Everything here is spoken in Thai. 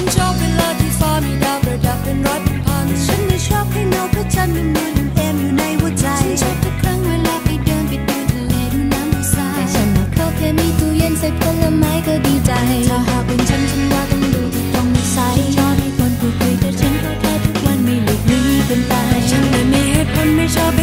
ฉันชอบเวลาที่ฟ้ามีดาวประดับเป็นร้อยเป็นพันฉันไม่ชอบให้นกพระจันทร์เป็นมือเอ็มอยู่ในหัวใจฉันชอบทุกครั้งเวลาไปเดินไปดูทะเลดูน้ำทรายแต่ฉันม่เข้าแค่มีตู้เย็นใส่ผลไม้ก็ดีใจถ้าหากเป็นฉันฉันว่าต้องดูที่ตรงใสชอบให้คนพูดคุยแต่ฉันก็แค่ทุกวันไม่หลีกหนีเป็นตายฉันเลยไม่เหตุผลไม่ชอบไป